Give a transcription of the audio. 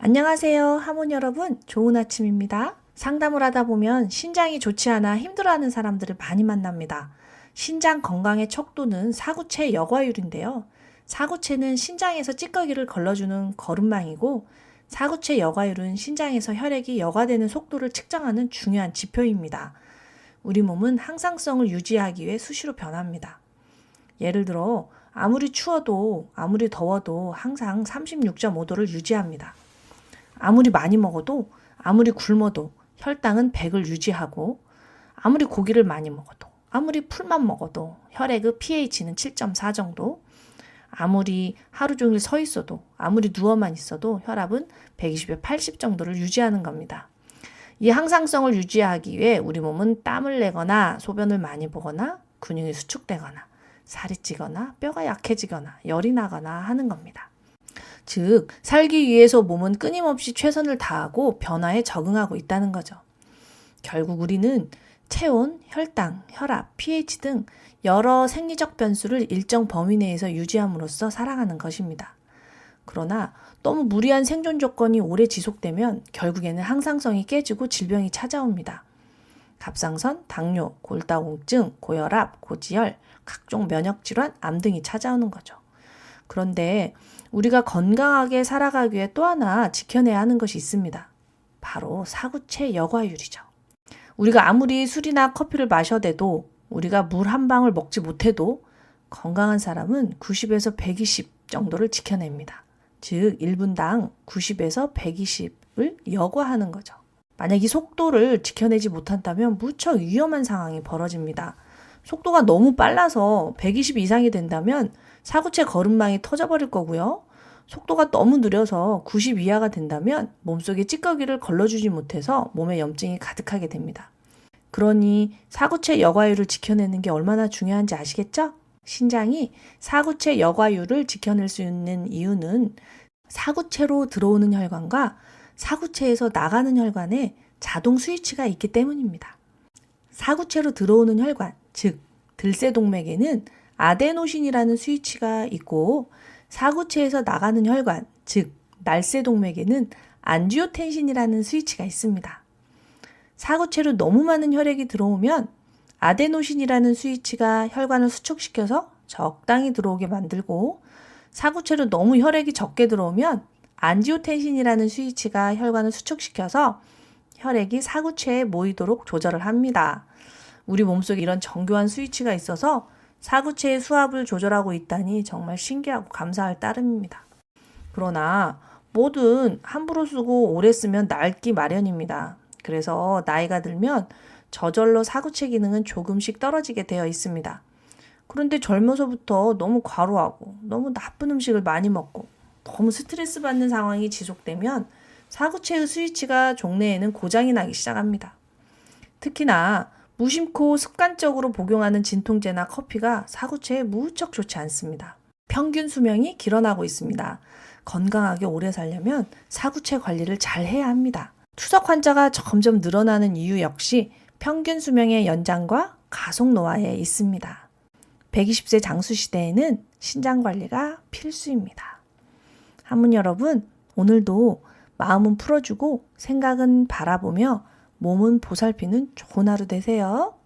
안녕하세요. 하모니 여러분. 좋은 아침입니다. 상담을 하다 보면 신장이 좋지 않아 힘들어하는 사람들을 많이 만납니다. 신장 건강의 척도는 사구체 여과율인데요. 사구체는 신장에서 찌꺼기를 걸러주는 거름망이고 사구체 여과율은 신장에서 혈액이 여과되는 속도를 측정하는 중요한 지표입니다. 우리 몸은 항상성을 유지하기 위해 수시로 변합니다. 예를 들어 아무리 추워도 아무리 더워도 항상 36.5도를 유지합니다. 아무리 많이 먹어도 아무리 굶어도 혈당은 100을 유지하고 아무리 고기를 많이 먹어도 아무리 풀만 먹어도 혈액의 pH는 7.4 정도 아무리 하루 종일 서 있어도 아무리 누워만 있어도 혈압은 120에 80 정도를 유지하는 겁니다. 이 항상성을 유지하기 위해 우리 몸은 땀을 내거나 소변을 많이 보거나 근육이 수축되거나 살이 찌거나 뼈가 약해지거나 열이 나거나 하는 겁니다. 즉, 살기 위해서 몸은 끊임없이 최선을 다하고 변화에 적응하고 있다는 거죠. 결국 우리는 체온, 혈당, 혈압, pH 등 여러 생리적 변수를 일정 범위 내에서 유지함으로써 살아가는 것입니다. 그러나 너무 무리한 생존 조건이 오래 지속되면 결국에는 항상성이 깨지고 질병이 찾아옵니다. 갑상선, 당뇨, 골다공증, 고혈압, 고지혈, 각종 면역 질환, 암 등이 찾아오는 거죠. 그런데 우리가 건강하게 살아가기 위해 또 하나 지켜내야 하는 것이 있습니다. 바로 사구체 여과율이죠. 우리가 아무리 술이나 커피를 마셔대도 우리가 물 한 방울 먹지 못해도 건강한 사람은 90에서 120 정도를 지켜냅니다. 즉 1분당 90에서 120을 여과하는 거죠. 만약 이 속도를 지켜내지 못한다면 무척 위험한 상황이 벌어집니다. 속도가 너무 빨라서 120 이상이 된다면 사구체 거름망이 터져버릴 거고요. 속도가 너무 느려서 90 이하가 된다면 몸속에 찌꺼기를 걸러주지 못해서 몸에 염증이 가득하게 됩니다. 그러니 사구체 여과율을 지켜내는 게 얼마나 중요한지 아시겠죠? 신장이 사구체 여과율을 지켜낼 수 있는 이유는 사구체로 들어오는 혈관과 사구체에서 나가는 혈관에 자동 스위치가 있기 때문입니다. 사구체로 들어오는 혈관, 즉 들새동맥에는 아데노신이라는 스위치가 있고 사구체에서 나가는 혈관, 즉 날새동맥에는 안지오텐신이라는 스위치가 있습니다. 사구체로 너무 많은 혈액이 들어오면 아데노신이라는 스위치가 혈관을 수축시켜서 적당히 들어오게 만들고 사구체로 너무 혈액이 적게 들어오면 안지오텐신이라는 스위치가 혈관을 수축시켜서 혈액이 사구체에 모이도록 조절을 합니다. 우리 몸속에 이런 정교한 스위치가 있어서 사구체의 수압을 조절하고 있다니 정말 신기하고 감사할 따름입니다. 그러나 뭐든 함부로 쓰고 오래 쓰면 낡기 마련입니다. 그래서 나이가 들면 저절로 사구체 기능은 조금씩 떨어지게 되어 있습니다. 그런데 젊어서부터 너무 과로하고 너무 나쁜 음식을 많이 먹고 너무 스트레스 받는 상황이 지속되면 사구체의 스위치가 종래에는 고장이 나기 시작합니다. 특히나 무심코 습관적으로 복용하는 진통제나 커피가 사구체에 무척 좋지 않습니다. 평균 수명이 길어나고 있습니다. 건강하게 오래 살려면 사구체 관리를 잘 해야 합니다. 투석 환자가 점점 늘어나는 이유 역시 평균 수명의 연장과 가속 노화에 있습니다. 120세 장수 시대에는 신장 관리가 필수입니다. 한문 여러분, 오늘도 마음은 풀어주고 생각은 바라보며 몸은 보살피는 좋은 하루 되세요.